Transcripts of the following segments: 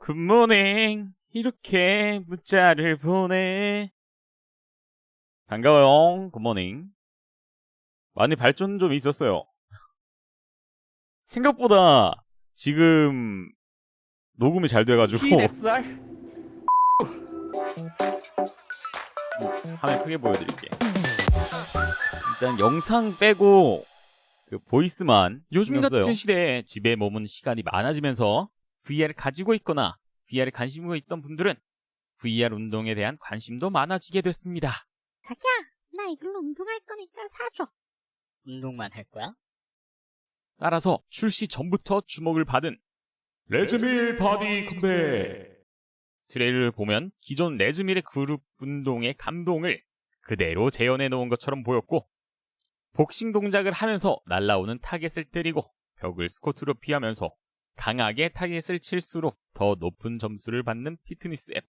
굿모닝. 이렇게 문자를 보내. 반가워요. 굿모닝. 많이 발전 좀 있었어요. 생각보다 지금 녹음이 잘 돼가지고 화면 크게 보여드릴게. 일단 영상 빼고 그 보이스만 요즘. 같은 시대에 집에 머무는 시간이 많아지면서 VR을 가지고 있거나 VR에 관심이 있던 분들은 VR 운동에 대한 관심도 많아지게 됐습니다. 자기야, 나 이걸로 운동할 거니까 사줘. 운동만 할 거야? 따라서 출시 전부터 주목을 받은 레즈밀 바디 컴뱃 트레일을 보면 기존 레즈밀의 그룹 운동의 감동을 그대로 재현해 놓은 것처럼 보였고 복싱 동작을 하면서 날라오는 타겟을 때리고 벽을 스쿼트로 피하면서 강하게 타겟을 칠수록 더 높은 점수를 받는 피트니스 앱.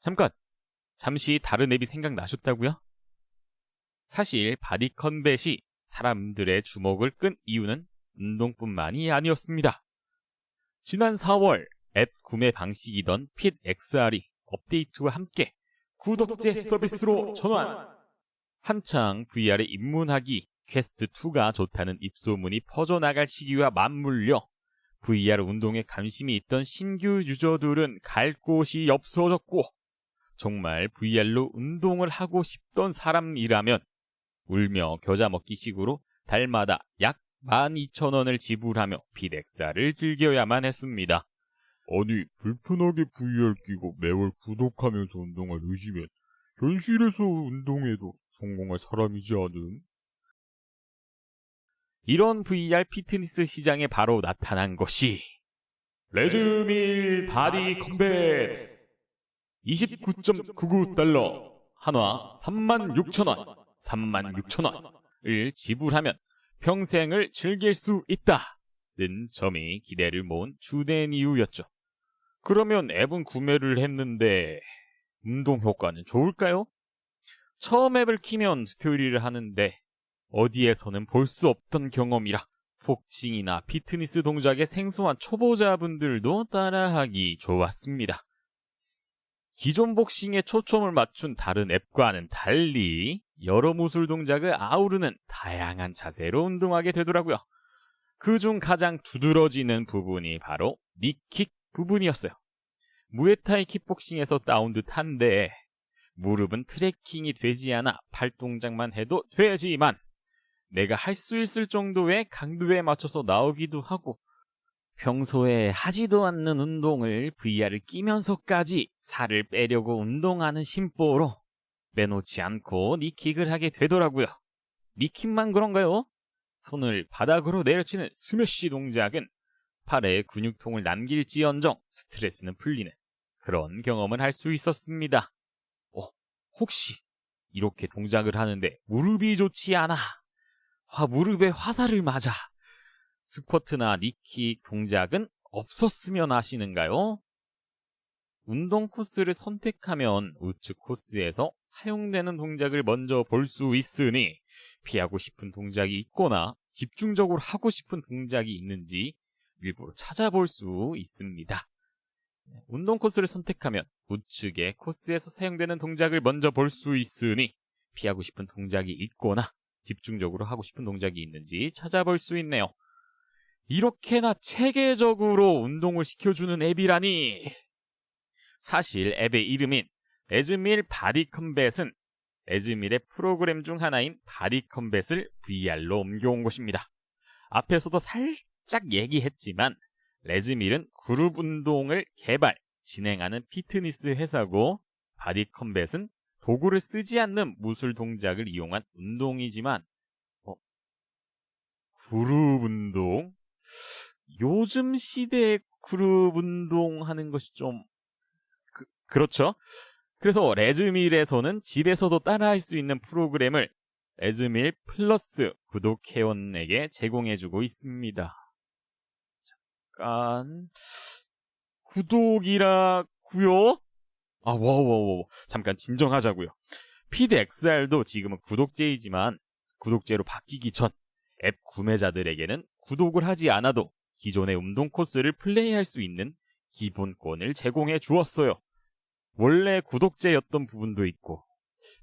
잠깐! 잠시 다른 앱이 생각나셨다고요? 사실 바디 컨벳이 사람들의 주목을 끈 이유는 운동뿐만이 아니었습니다. 지난 4월 앱 구매 방식이던 핏 XR이 업데이트와 함께 구독제 서비스로 전환! 한창 VR에 입문하기 퀘스트2가 좋다는 입소문이 퍼져나갈 시기와 맞물려 VR 운동에 관심이 있던 신규 유저들은 갈 곳이 없어졌고 정말 VR로 운동을 하고 싶던 사람이라면 울며 겨자 먹기 식으로 달마다 약 12,000원을 지불하며 핏엑사를 즐겨야만 했습니다. 아니 불편하게 VR 끼고 매월 구독하면서 운동을 의지면 현실에서 운동에도 성공할 사람이지 않음? 이런 VR 피트니스 시장에 바로 나타난 것이 레즈밀 바디 컴뱃 29.99달러 한화 36,000원 36,000원을 지불하면 평생을 즐길 수 있다는 점이 기대를 모은 주된 이유였죠. 그러면 앱은 구매를 했는데 운동 효과는 좋을까요? 처음 앱을 키면 스토리를 하는데 어디에서는 볼 수 없던 경험이라 복싱이나 피트니스 동작에 생소한 초보자분들도 따라하기 좋았습니다. 기존 복싱에 초점을 맞춘 다른 앱과는 달리 여러 무술 동작을 아우르는 다양한 자세로 운동하게 되더라고요. 그 중 가장 두드러지는 부분이 바로 니킥 부분이었어요. 무에타이 킥복싱에서 따온 듯한데 무릎은 트래킹이 되지 않아 팔 동작만 해도 되지만 내가 할 수 있을 정도의 강도에 맞춰서 나오기도 하고 평소에 하지도 않는 운동을 VR을 끼면서까지 살을 빼려고 운동하는 심보로 빼놓지 않고 니킥을 하게 되더라고요. 니킥만 그런가요? 손을 바닥으로 내려치는 스매시 동작은 팔에 근육통을 남길지언정 스트레스는 풀리는 그런 경험을 할 수 있었습니다. 어, 혹시 이렇게 동작을 하는데 무릎이 좋지 않아. 화, 무릎에 화살을 맞아. 스쿼트나 니킥 동작은 없었으면 하시는가요? 운동 코스를 선택하면 우측 코스에서 사용되는 동작을 먼저 볼 수 있으니 피하고 싶은 동작이 있거나 집중적으로 하고 싶은 동작이 있는지 일부러 찾아볼 수 있습니다. 운동 코스를 선택하면 우측의 코스에서 사용되는 동작을 먼저 볼 수 있으니 피하고 싶은 동작이 있거나 집중적으로 하고 싶은 동작이 있는지 찾아볼 수 있네요. 이렇게나 체계적으로 운동을 시켜주는 앱이라니. 사실 앱의 이름인 에즈밀 바디 컴뱃은 에즈밀의 프로그램 중 하나인 바디 컴뱃을 VR로 옮겨온 것입니다. 앞에서도 살짝 얘기했지만 레즈밀은 그룹 운동을 개발, 진행하는 피트니스 회사고 바디 컴뱃은 도구를 쓰지 않는 무술 동작을 이용한 운동이지만 어, 그룹 운동? 요즘 시대에 그룹 운동하는 것이 좀 그, 그렇죠? 그래서 레즈밀에서는 집에서도 따라할 수 있는 프로그램을 레즈밀 플러스 구독 회원에게 제공해주고 있습니다. 잠깐 구독이라고요? 아, 와와와 잠깐 진정하자고요. 피드 XR도 지금은 구독제이지만 구독제로 바뀌기 전 앱 구매자들에게는 구독을 하지 않아도 기존의 운동 코스를 플레이할 수 있는 기본권을 제공해 주었어요. 원래 구독제였던 부분도 있고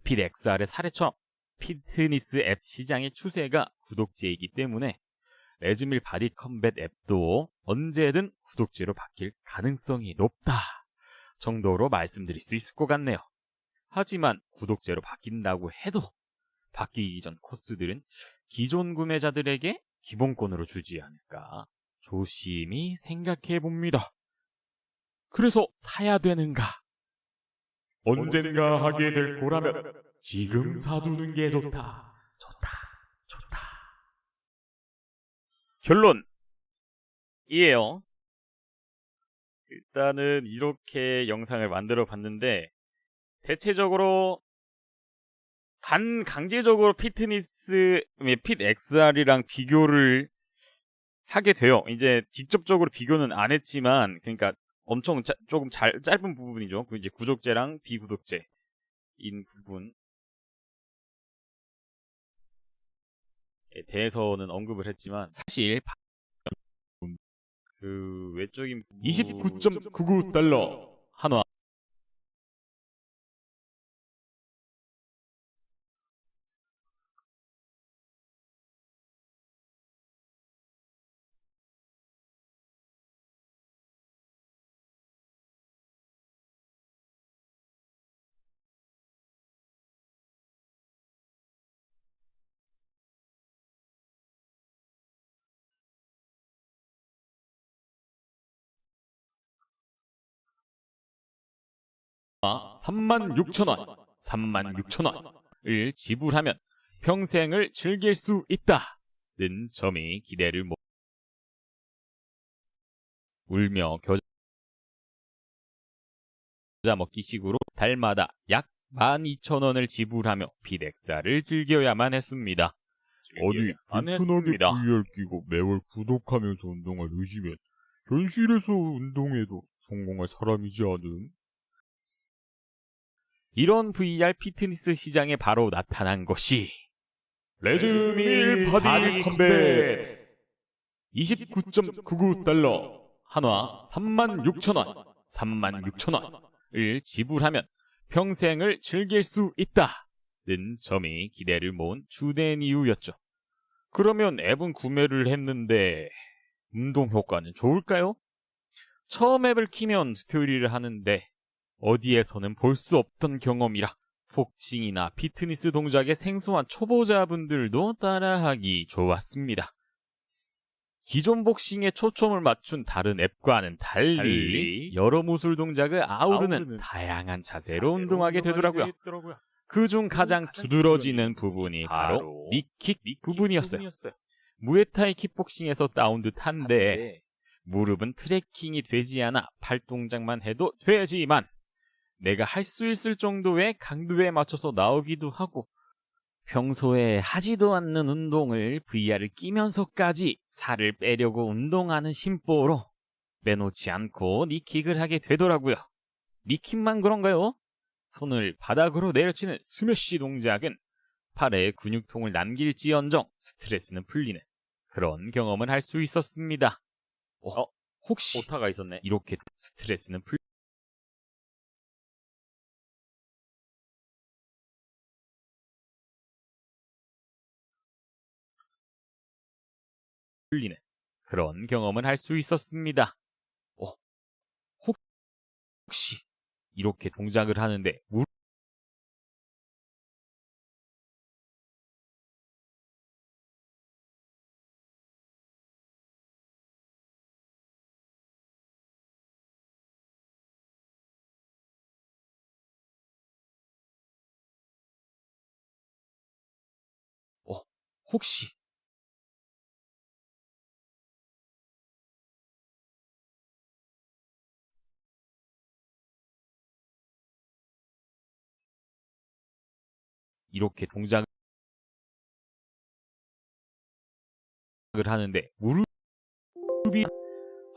핏 XR의 사례처럼 피트니스 앱 시장의 추세가 구독제이기 때문에 레즈밀 바디 컴뱃 앱도 언제든 구독제로 바뀔 가능성이 높다 정도로 말씀드릴 수 있을 것 같네요. 하지만 구독제로 바뀐다고 해도 바뀌기 이전 코스들은 기존 구매자들에게 기본권으로 주지 않을까 조심히 생각해 봅니다. 그래서 사야 되는가? 언젠가 하게 될 거라면 지금 사두는 게 좋다. 좋다. 좋다. 결론. 이에요. 일단은 이렇게 영상을 만들어 봤는데 대체적으로 간 강제적으로 피트니스 핏 XR이랑 비교를 하게 돼요. 이제 직접적으로 비교는 안 했지만 그러니까 엄청 짜- 조금 잘 짧은 부분이죠. 그 이제 구독제랑 비구독제인 부분에 대해서는 언급을 했지만 사실 바- 그 외적인 29.99달러 한화 36,000원, 36,000원을 지불하면 평생을 즐길 수 있다는 점이 기대를 모 울며 겨자 먹기식으로 달마다 약 12,000원을 지불하며 비덱사를 즐겨야만 했습니다. 안 불편하게. VR 끼고 매월 구독하면서 운동을 의지면 현실에서 운동에도 성공할 사람이지 않음? 이런 VR 피트니스 시장에 바로 나타난 것이 레즈밀 바디 컴뱃 29.99달러 한화 36,000원 36,000원을 지불하면 평생을 즐길 수 있다는 점이 기대를 모은 주된 이유였죠. 그러면 앱은 구매를 했는데 운동 효과는 좋을까요? 처음 앱을 키면 스토리를 하는데 어디에서는 볼 수 없던 경험이라 복싱이나 피트니스 동작에 생소한 초보자분들도 따라하기 좋았습니다. 기존 복싱에 초점을 맞춘 다른 앱과는 달리, 달리 여러 무술 동작을 아우르는, 아우르는 다양한 자세로 운동하게 되더라고요. 그중 가장 두드러지는 부분이 바로 니킥 부분이었어요. 무에타이 킥복싱에서 따온 듯한데 무릎은 트래킹이 되지 않아 팔 동작만 해도 되지만 내가 할 수 있을 정도의 강도에 맞춰서 나오기도 하고 평소에 하지도 않는 운동을 VR을 끼면서까지 살을 빼려고 운동하는 심보로 빼놓지 않고 니킥을 하게 되더라고요. 니킥만 그런가요? 손을 바닥으로 내려치는 스매시 동작은 팔에 근육통을 남길지언정 스트레스는 풀리는 그런 경험을 할 수 있었습니다. 어, 혹시 오타가 있었네. 이렇게 스트레스는 풀 풀리는 그런 경험을 할수 있었습니다. 어, 혹, 혹시 이렇게 동작을 하는데 무 어, 혹시 이렇게 동작을 하는데 무릎이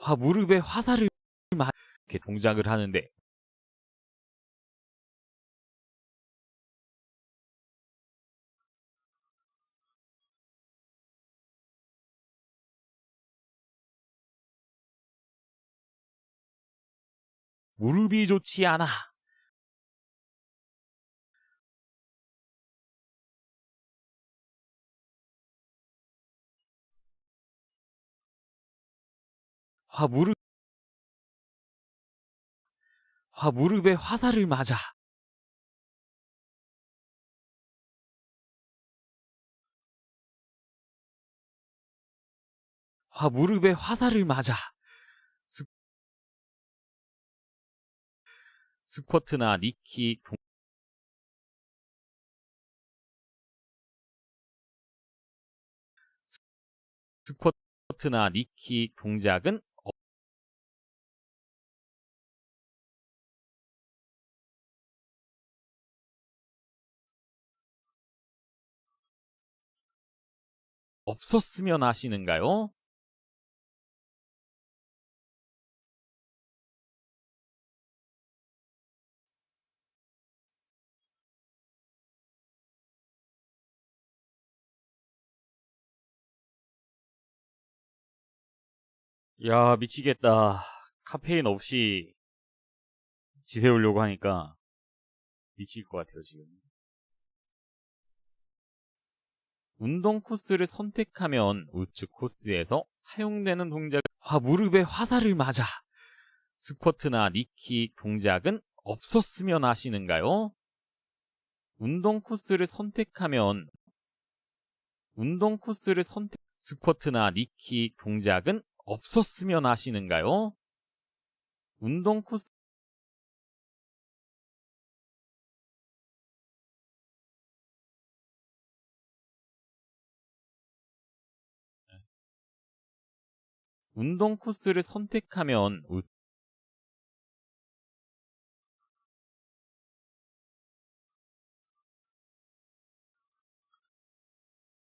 화 무릎에 화살을 맞 이렇게 동작을 하는데 무릎이 좋지 않아. 화 무릎 화 무릎에 화살을 맞아. 화 무릎에 화살을 맞아. 스, 스쿼트나 니키 동, 스- 스쿼트나 니키 동작은 없- 없었으면 하시는가요? 야, 미치겠다. 카페인 없이 지새우려고 하니까 미칠 것 같아요, 지금. 운동 코스를 선택하면 우측 코스에서 사용되는 동작, 화, 무릎에 화살을 맞아. 스쿼트나 니키 동작은 없었으면 하시는가요? 운동 코스를 선택하면 운동 코스를 선택, 스쿼트나 니키 동작은 없었으면 하시는가요? 운동 코스 운동 코스를 선택하면 우...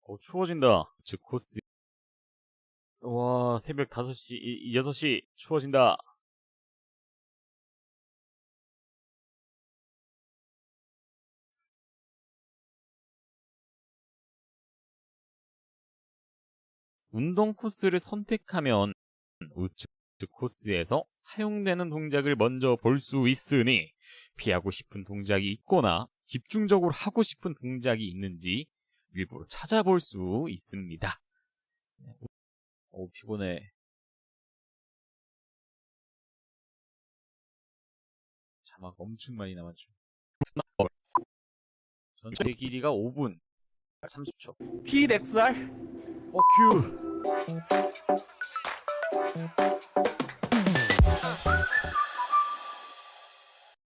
어, 추워진다. 즉 코스 와, 새벽 5시, 이- 6시, 추워진다. 운동 코스를 선택하면 우측 코스에서 사용되는 동작을 먼저 볼 수 있으니 피하고 싶은 동작이 있거나 집중적으로 하고 싶은 동작이 있는지 일부러 찾아볼 수 있습니다. 오, 피곤해. 자막 엄청 많이 남았죠. 전체 길이가 5분 30초. PXR 큐.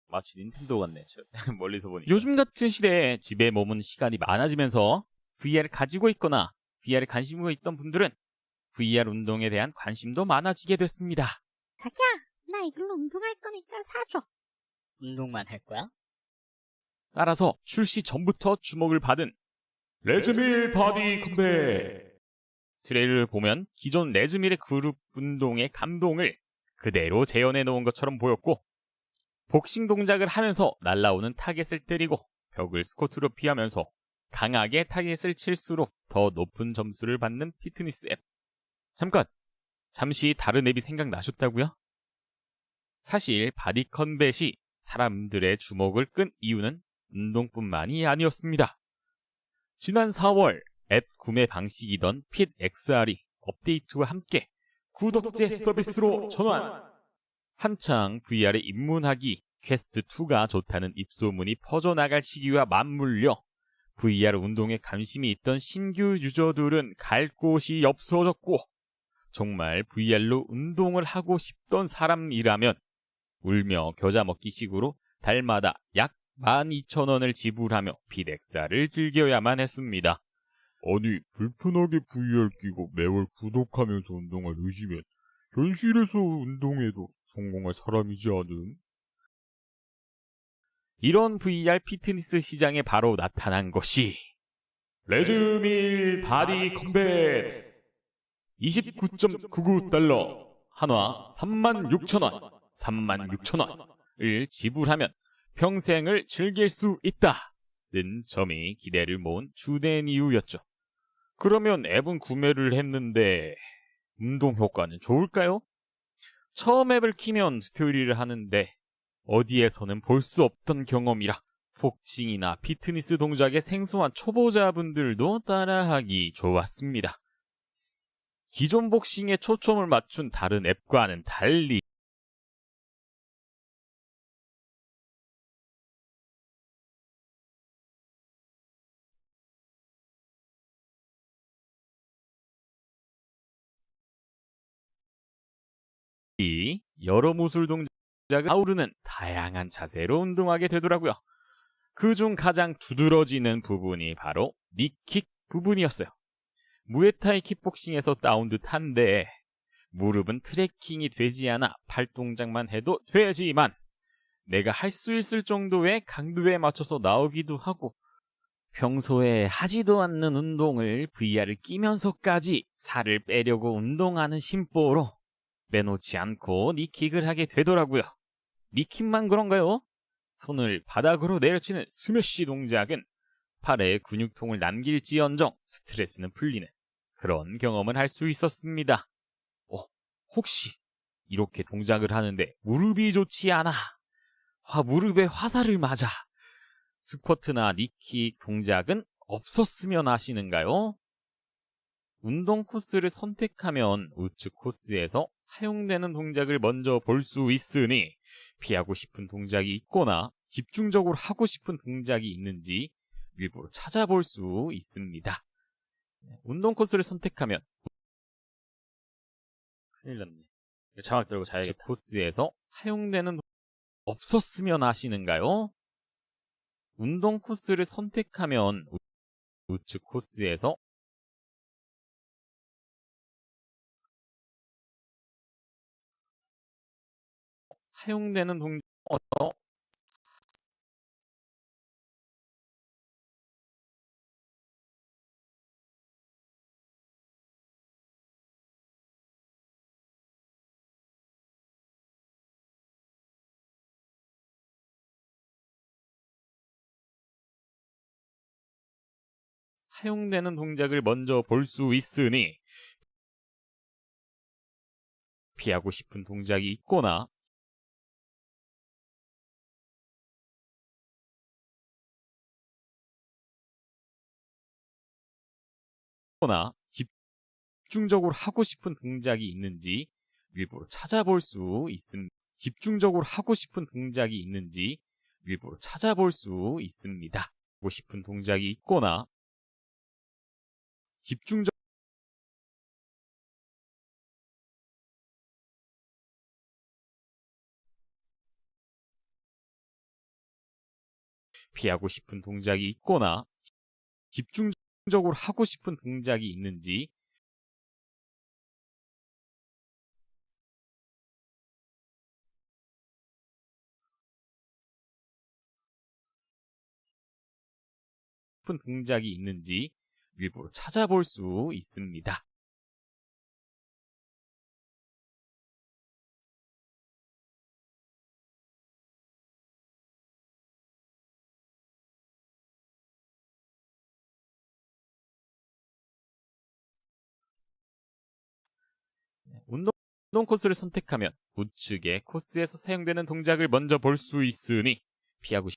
마치 닌텐도 같네. 저 멀리서 보니. 요즘 같은 시대에 집에 머무는 시간이 많아지면서 VR을 가지고 있거나 VR에 관심이 있던 분들은 VR 운동에 대한 관심도 많아지게 됐습니다. 자기야, 나 이걸로 운동할 거니까 사줘. 운동만 할 거야? 따라서 출시 전부터 주목을 받은 레즈밀 바디 컴뱃 트레일을 보면 기존 레즈밀의 그룹 운동의 감동을 그대로 재현해 놓은 것처럼 보였고 복싱 동작을 하면서 날라오는 타겟을 때리고 벽을 스쿼트로 피하면서 강하게 타겟을 칠수록 더 높은 점수를 받는 피트니스 앱. 잠깐! 잠시 다른 앱이 생각나셨다고요? 사실 바디 컨벳이 사람들의 주목을 끈 이유는 운동뿐만이 아니었습니다. 지난 4월 앱 구매 방식이던 핏 XR이 업데이트와 함께 구독제 서비스로 전환! 한창 VR에 입문하기 퀘스트2가 좋다는 입소문이 퍼져나갈 시기와 맞물려 VR 운동에 관심이 있던 신규 유저들은 갈 곳이 없어졌고 정말 VR로 운동을 하고 싶던 사람이라면 울며 겨자 먹기식으로 달마다 약 12,000원을 지불하며 핏엑사를 즐겨야만 했습니다. 아니, 불편하게 VR 끼고 매월 구독하면서 운동을 의지면 현실에서 운동해도 성공할 사람이지 않음? 이런 VR 피트니스 시장에 바로 나타난 것이 레즈밀 바디 컴뱃 29.99달러 한화 36,000원 36,000원을 지불하면 평생을 즐길 수 있다는 점이 기대를 모은 주된 이유였죠. 그러면 앱은 구매를 했는데 운동 효과는 좋을까요? 처음 앱을 키면 스토리를 하는데 어디에서는 볼 수 없던 경험이라 복싱이나 피트니스 동작의 생소한 초보자분들도 따라하기 좋았습니다. 기존 복싱에 초점을 맞춘 다른 앱과는 달리 이 여러 무술 동작을 아우르는 다양한 자세로 운동하게 되더라고요. 그중 가장 두드러지는 부분이 바로 니킥 부분이었어요. 무에타이 킥복싱에서 따온 듯한데 무릎은 트래킹이 되지 않아 팔 동작만 해도 되지만 내가 할 수 있을 정도의 강도에 맞춰서 나오기도 하고 평소에 하지도 않는 운동을 VR을 끼면서까지 살을 빼려고 운동하는 심보로 빼놓지 않고 니킥을 하게 되더라고요. 니킥만 그런가요? 손을 바닥으로 내려치는 스매시 동작은 팔에 근육통을 남길지언정 스트레스는 풀리는 그런 경험을 할 수 있었습니다. 어, 혹시 이렇게 동작을 하는데 무릎이 좋지 않아? 화, 무릎에 화살을 맞아. 스쿼트나 니킥 동작은 없었으면 하시는가요? 운동 코스를 선택하면 우측 코스에서 사용되는 동작을 먼저 볼 수 있으니 피하고 싶은 동작이 있거나 집중적으로 하고 싶은 동작이 있는지 일부러 찾아볼 수 있습니다. 운동 코스를 선택하면 큰일 났네. 자막 들고 자야겠다. 코스에서 사용되는 동- 없었으면 하시는가요? 운동 코스를 선택하면 우- 우측 코스에서 사용되는 동작 어, 사용되는 동작을 먼저 볼 수 있으니 피하고 싶은 동작이 있거나 거나 집중적으로 하고 싶은 동작이 있는지 일부러 찾아볼 수 있습니다. 집중적으로 하고 싶은 동작이 있는지 일부러 찾아볼 수 있습니다. 하고 싶은 동작이 있거나 집중적 피하고 싶은 동작이 있거나 집중 적으로 하고 싶은 동작이 있는지 싶은 동작이 있는지 일부러 찾아볼 수 있습니다. 운동 코스를 선택하면 우측의 코스에서 사용되는 동작을 먼저 볼 수 있으니 피하고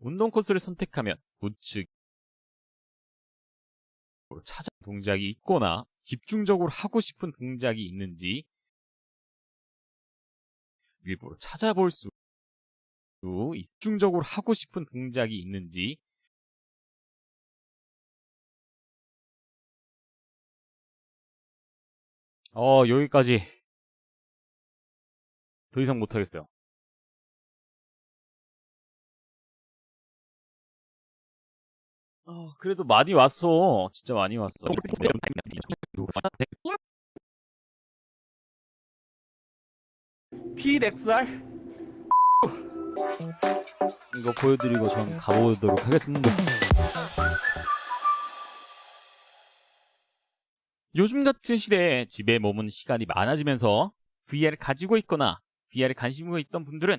운동 코스를 선택하면 우측 찾아 동작이 있거나 집중적으로 하고 싶은 동작이 있는지 일부러 찾아볼 수 있- 집중적으로 하고 싶은 동작이 있는지 어 여기까지 더 이상 못하겠어요. 어, 그래도 많이 왔어. 진짜 많이 왔어. PXR 이거 보여드리고 전 가보도록 하겠습니다. 요즘 같은 시대에 집에 머무는 시간이 많아지면서 VR을 가지고 있거나 VR에 관심이 있던 분들은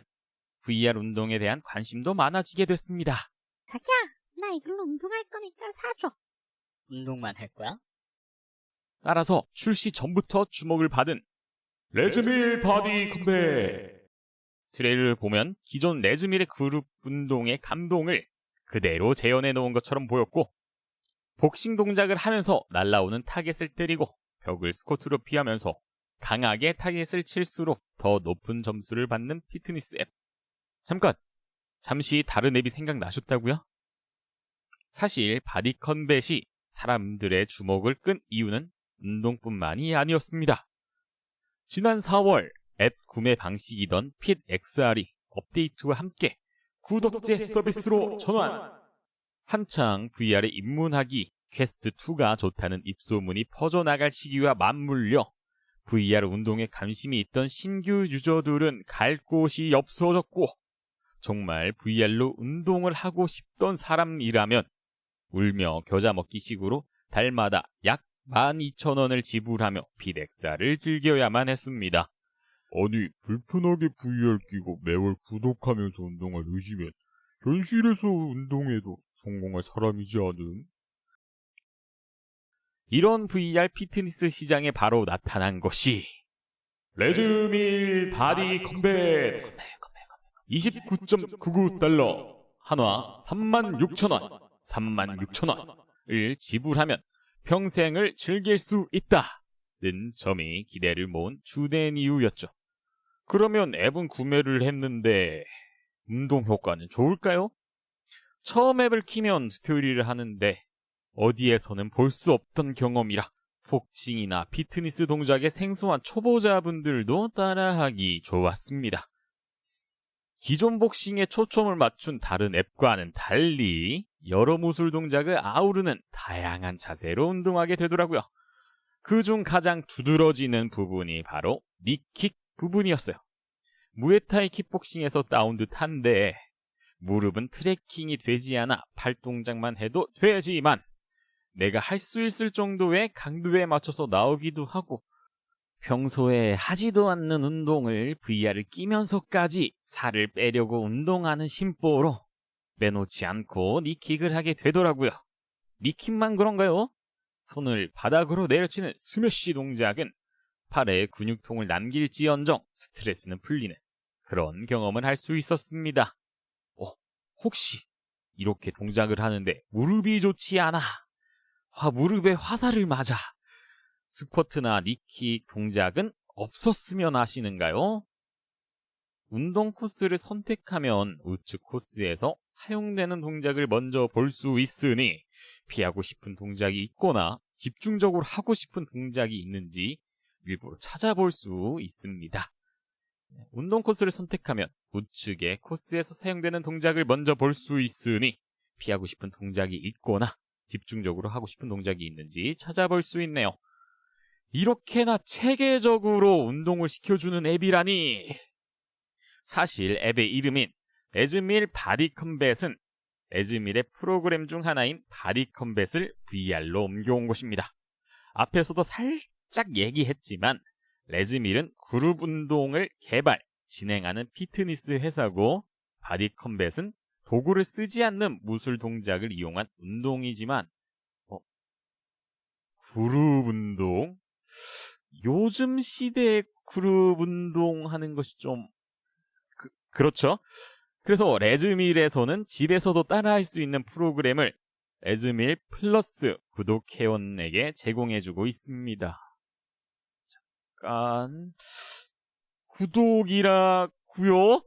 VR 운동에 대한 관심도 많아지게 됐습니다. 자기야, 나 이걸로 운동할 거니까 사줘. 운동만 할 거야? 따라서 출시 전부터 주목을 받은 레즈밀 바디 컴뱃 트레일을 보면 기존 레즈밀의 그룹 운동의 감동을 그대로 재현해 놓은 것처럼 보였고 복싱 동작을 하면서 날라오는 타겟을 때리고 벽을 스쿼트로 피하면서 강하게 타겟을 칠수록 더 높은 점수를 받는 피트니스 앱. 잠깐! 잠시 다른 앱이 생각나셨다고요? 사실 바디 컨벳이 사람들의 주목을 끈 이유는 운동뿐만이 아니었습니다. 지난 4월 앱 구매 방식이던 핏 XR이 업데이트와 함께 구독제 서비스로 전환. 한창 VR에 입문하기 퀘스트2가 좋다는 입소문이 퍼져나갈 시기와 맞물려 VR 운동에 관심이 있던 신규 유저들은 갈 곳이 없어졌고 정말 VR로 운동을 하고 싶던 사람이라면 울며 겨자 먹기 식으로 달마다 약 12,000원을 지불하며 핏XR을 즐겨야만 했습니다. 아니, 불편하게 VR 끼고 매월 구독하면서 운동을 의지면 현실에서 운동해도 성공할 사람이지 않음? 이런 VR 피트니스 시장에 바로 나타난 것이 레즈밀 바디 컴뱃 29.99달러 한화 36,000원 36,000원을 지불하면 평생을 즐길 수 있다는 점이 기대를 모은 주된 이유였죠. 그러면 앱은 구매를 했는데 운동 효과는 좋을까요? 처음 앱을 키면 스토리를 하는데 어디에서는 볼 수 없던 경험이라 복싱이나 피트니스 동작에 생소한 초보자분들도 따라하기 좋았습니다. 기존 복싱에 초점을 맞춘 다른 앱과는 달리 여러 무술 동작을 아우르는 다양한 자세로 운동하게 되더라고요. 그중 가장 두드러지는 부분이 바로 니킥 부분이었어요. 무에타이 킥복싱에서 따온 듯한데 무릎은 트래킹이 되지 않아 팔 동작만 해도 되지만 내가 할 수 있을 정도의 강도에 맞춰서 나오기도 하고 평소에 하지도 않는 운동을 VR을 끼면서까지 살을 빼려고 운동하는 심보로 빼놓지 않고 니킥을 하게 되더라고요. 니킥만 그런가요? 손을 바닥으로 내려치는 스매시 동작은 팔에 근육통을 남길지언정 스트레스는 풀리는 그런 경험을 할 수 있었습니다. 어, 혹시 이렇게 동작을 하는데 무릎이 좋지 않아. 화, 무릎에 화살을 맞아. 스쿼트나 니킥 동작은 없었으면 하시는가요? 운동 코스를 선택하면 우측 코스에서 사용되는 동작을 먼저 볼 수 있으니 피하고 싶은 동작이 있거나 집중적으로 하고 싶은 동작이 있는지 일부러 찾아볼 수 있습니다. 운동 코스를 선택하면 우측의 코스에서 사용되는 동작을 먼저 볼 수 있으니 피하고 싶은 동작이 있거나 집중적으로 하고 싶은 동작이 있는지 찾아볼 수 있네요. 이렇게나 체계적으로 운동을 시켜주는 앱이라니. 사실 앱의 이름인 에즈밀 바디 컴뱃은 에즈밀의 프로그램 중 하나인 바디 컴뱃을 VR로 옮겨온 것입니다. 앞에서도 살짝 얘기했지만 레즈밀은 그룹 운동을 개발, 진행하는 피트니스 회사고 바디 컴뱃은 도구를 쓰지 않는 무술 동작을 이용한 운동이지만 어, 그룹 운동? 요즘 시대에 그룹 운동 하는 것이 좀 그, 그렇죠? 그래서 레즈밀에서는 집에서도 따라할 수 있는 프로그램을 레즈밀 플러스 구독 회원에게 제공해주고 있습니다. 잠깐 구독이라고요?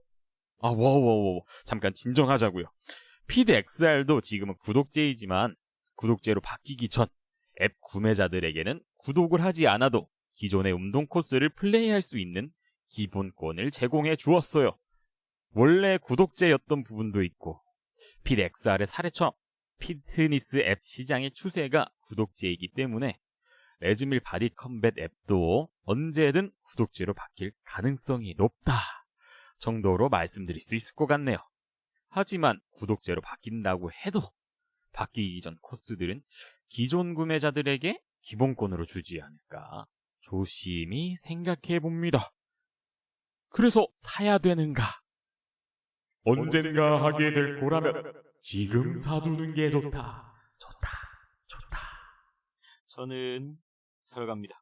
아, 와와와 잠깐 진정하자고요. 피드 XR도 지금은 구독제이지만 구독제로 바뀌기 전 앱 구매자들에게는 구독을 하지 않아도 기존의 운동 코스를 플레이할 수 있는 기본권을 제공해 주었어요. 원래 구독제였던 부분도 있고 피드 XR의 사례처럼 피트니스 앱 시장의 추세가 구독제이기 때문에 레즈밀 바디 컴뱃 앱도 언제든 구독제로 바뀔 가능성이 높다 정도로 말씀드릴 수 있을 것 같네요. 하지만 구독제로 바뀐다고 해도 바뀌기 전 코스들은 기존 구매자들에게 기본권으로 주지 않을까 조심히 생각해 봅니다. 그래서 사야 되는가? 언젠가 하게 될 거라면 지금 사두는 게 좋다. 좋다. 좋다. 저는 사러 갑니다.